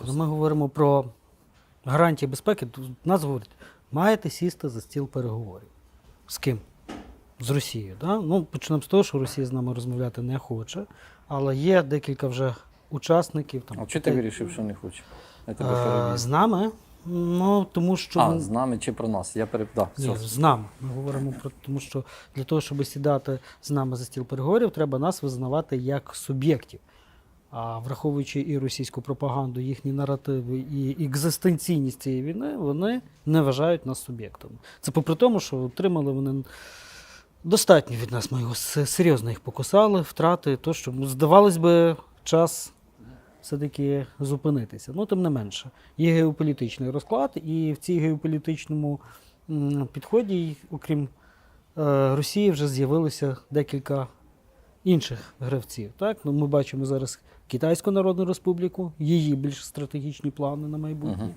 Коли ми говоримо про гарантії безпеки, то нас говорять, маєте сісти за стіл переговорів. З ким? З Росією. Да? Ну, почнемо з того, що Росія з нами розмовляти не хоче, але є декілька вже учасників. Там, А чого ти вирішив, що не хоче? Я тебе Е, з нами. Ну, тому що. А, з нами чи про нас? Я переб... да, Ні, все. з нами. Ми говоримо про тому, що для того, щоб сідати з нами за стіл переговорів, треба нас визнавати як суб'єктів. А враховуючи і російську пропаганду, їхні наративи і екзистенційність цієї війни, вони не вважають нас суб'єктами. Це попри тому, що отримали вони достатньо від нас. Ми його серйозно їх покусали, втрати, то що ну, здавалось би, час все-таки зупинитися. Ну, тим не менше, є геополітичний розклад, і в цій геополітичному підході, окрім е, Росії, вже з'явилося декілька інших гравців. Так? Ну, ми бачимо зараз Китайську Народну Республіку, її більш стратегічні плани на майбутнє, Мгм.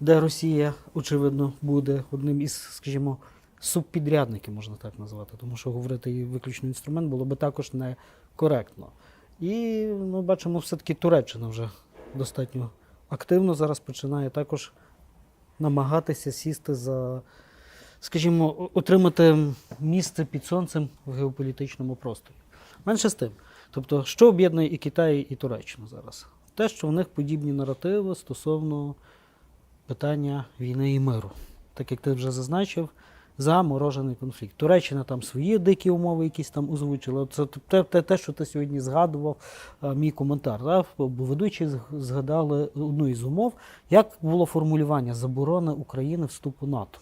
де Росія, очевидно, буде одним із, скажімо, субпідрядників, можна так назвати, тому що говорити і виключно інструмент було би також некоректно. І ми бачимо, все-таки Туреччина вже достатньо активно зараз починає також намагатися сісти за, скажімо, отримати місце під сонцем в геополітичному просторі. Менше з тим. Тобто, що об'єднує і Китай, і Туреччину зараз? Те, що в них подібні наративи стосовно питання війни і миру. Так як ти вже зазначив, заморожений конфлікт. Туреччина там свої дикі умови якісь там озвучила. Це те, те, те що ти сьогодні згадував, е, мій коментар. Бо ведучі згадали одну із умов, як було формулювання заборони України вступу НАТО.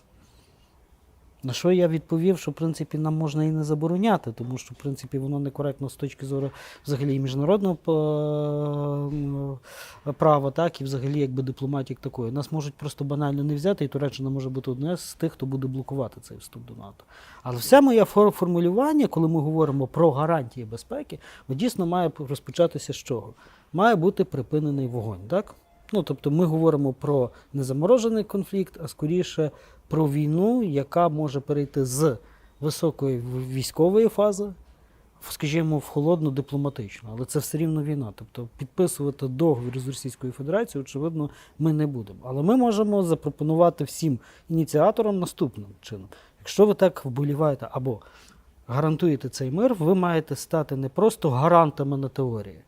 На що я відповів, що в принципі нам можна і не забороняти, тому що в принципі воно некоректно з точки зору взагалі міжнародного е, права, так і взагалі якби дипломатії такої. Нас можуть просто банально не взяти, і Туреччина може бути одне з тих, хто буде блокувати цей вступ до НАТО. Але все моє фор- формулювання, коли ми говоримо про гарантії безпеки, дійсно має розпочатися з чого? Має бути припинений вогонь, так? Ну, тобто ми говоримо про не заморожений конфлікт, а скоріше про війну, яка може перейти з високої військової фази, скажімо, в холодну дипломатичну. Але це все рівно війна. Тобто підписувати договір з Російською Федерацією, очевидно, ми не будемо. Але ми можемо запропонувати всім ініціаторам наступним чином. Якщо ви так вболіваєте або гарантуєте цей мир, ви маєте стати не просто гарантами на теорії.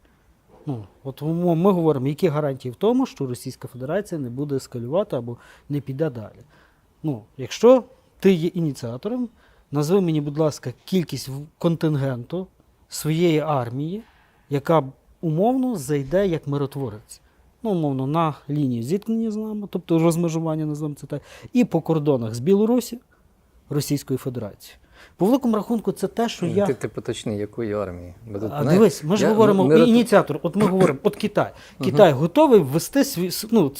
Ну, от ми говоримо, які гарантії в тому, що Російська Федерація не буде ескалювати або не піде далі. Ну, якщо ти є ініціатором, назви мені, будь ласка, кількість контингенту своєї армії, яка умовно зайде як миротворець. Ну, умовно, на лінії зіткнення з нами, тобто розмежування, називаємо це так, і по кордонах з Білорусі, Російської Федерації. По великому рахунку, це те, що я. Ти, ти поточний, якої армії? Бо тут, А, дивись, ми ж я говоримо ми... ініціатор. От ми говоримо, от Китай. Китай готовий ввести свій, ну,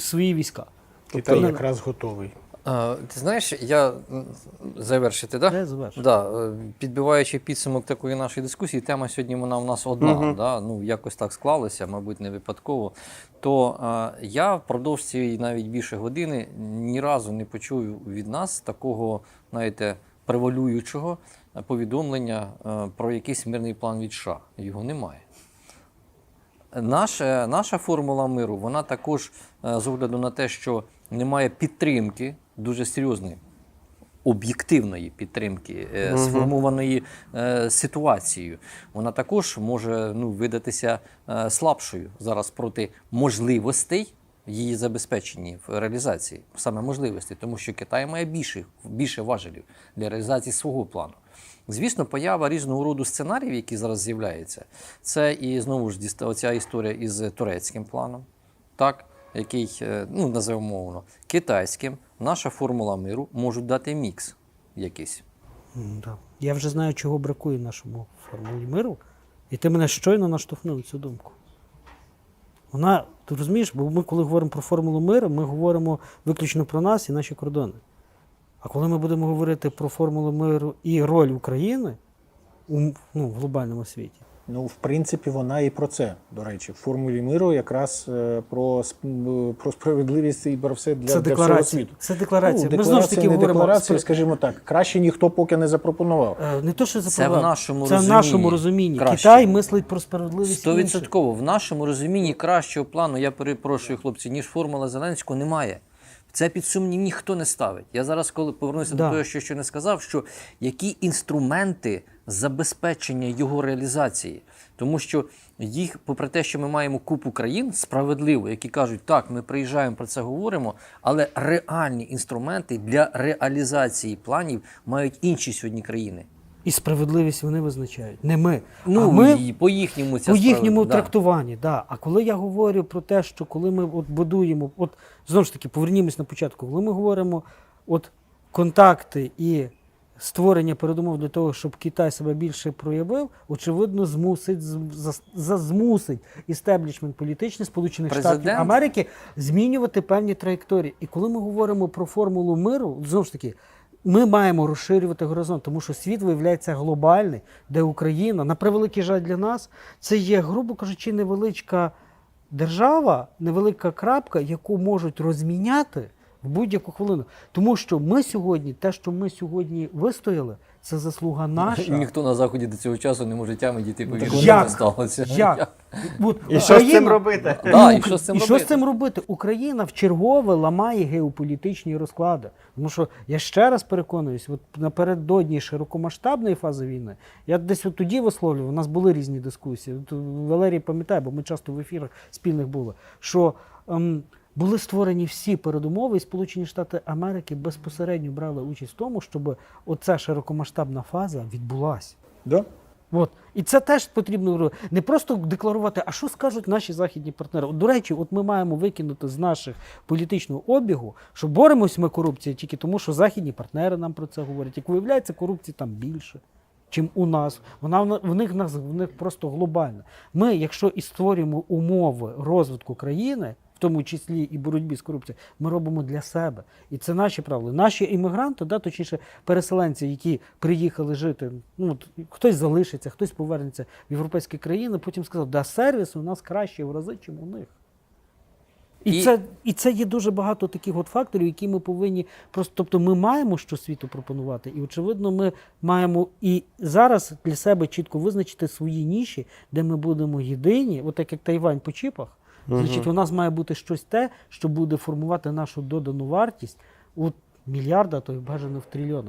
свої війська. Китай Тобто, якраз готовий. А, ти знаєш, я завершити, завершити? Да, е, підбиваючи підсумок такої нашої дискусії, тема сьогодні вона у нас одна, Мгм. да? ну якось так склалося, мабуть, не випадково. То е, я впродовж цієї навіть більше години ні разу не почую від нас такого, знаєте, превалюючого повідомлення е, про якийсь мирний план від США. Його немає. Наша, наша формула миру, вона також з огляду на те, що немає підтримки дуже серйозної, об'єктивної підтримки, е, сформованої е, ситуацією, вона також може ну, видатися е, слабшою зараз проти можливостей її забезпеченні в реалізації, саме можливостей, тому що Китай має більше, більше важелів для реалізації свого плану. Звісно, поява різного роду сценаріїв, які зараз з'являються, це і знову ж оця історія із турецьким планом, так, який, е, ну, називаємо мовно, китайським, наша формула миру можуть дати мікс якийсь. Да. Я вже знаю, чого бракує нашому формулі миру, і ти мене щойно наштовхнув цю думку. Вона, ти розумієш, бо ми, коли говоримо про формулу миру, ми говоримо виключно про нас і наші кордони. А коли ми будемо говорити про формулу миру і роль України у, ну, в глобальному світі, Ну, в принципі, вона і про це. До речі, в формулі миру якраз е, про, сп- про справедливість і про все для, Це для всього світу. Це декларація. Ну, Ми знову ж таки не говоримо декларація, скажімо так. Краще ніхто поки не запропонував. Е, Не то, що Це в нашому це розумінні нашому розумінні. краще. Китай мислить про справедливість. Стовідсотково в нашому розумінні кращого плану, я перепрошую, хлопці, ніж формула Зеленського, немає. Це під сумнів ніхто не ставить. Я зараз, коли повернуся Да. до того, що ще не сказав, що які інструменти забезпечення його реалізації, тому що їх, попри те, що ми маємо купу країн справедливо, які кажуть, так, ми приїжджаємо про це говоримо, але реальні інструменти для реалізації планів мають інші сьогодні країни. І справедливість вони визначають. Не ми. Ну а ми і по їхньому ця по їхньому да. трактуванні, да. А коли я говорю про те, що коли ми от будуємо, от знову ж таки, повернімось на початку, коли ми говоримо от контакти і створення передумов для того, щоб Китай себе більше проявив, очевидно, змусить з- за- за- змусить істеблішмент політичний Сполучених Штатів Америки змінювати певні траєкторії. І коли ми говоримо про формулу миру, знову ж таки. Ми маємо розширювати горизонт, тому що світ виявляється глобальний, де Україна, на превеликий жаль для нас, це є, грубо кажучи, невеличка держава, невелика крапка, яку можуть розміняти в будь-яку хвилину. Тому що ми сьогодні, те, що ми сьогодні вистояли, це заслуга наша. Ніхто на заході до цього часу не може тями дійти, бо так як? не сталося. Як? От І що з цим робити? Да, і що з цим і що робити? з цим робити? Україна в чергове ламає геополітичні розклади. Тому що я ще раз переконуюсь, от напередодні широкомасштабної фази війни, я десь от тоді висловлював, у нас були різні дискусії. От Валерій пам'ятає, бо ми часто в ефірах спільних були, що ем, були створені всі передумови, і Сполучені Штати Америки безпосередньо брали участь в тому, щоб оця широкомасштабна фаза відбулася. Да? От. І це теж потрібно не просто декларувати, а що скажуть наші західні партнери. От, до речі, от ми маємо викинути з наших політичного обігу, що боремось ми корупцією тільки тому, що західні партнери нам про це говорять. Як виявляється, корупції там більше, чим у нас. Вона в в них в них просто глобальна. Ми, якщо і створюємо умови розвитку країни. Тому числі і боротьбі з корупцією, ми робимо для себе. І це наші правила. Наші іммігранти, да, точніше, переселенці, які приїхали жити, ну, от, хтось залишиться, хтось повернеться в європейські країни, потім сказав, да, сервіс у нас краще в рази, ніж у них. І, І- Це, і це є дуже багато таких от факторів, які ми повинні просто. Тобто ми маємо що світу пропонувати, і очевидно, ми маємо і зараз для себе чітко визначити свої ніші, де ми будемо єдині, от так як Тайвань по чіпах. Значить, у нас має бути щось те, що буде формувати нашу додану вартість у мільярда, то й бажано в трильйони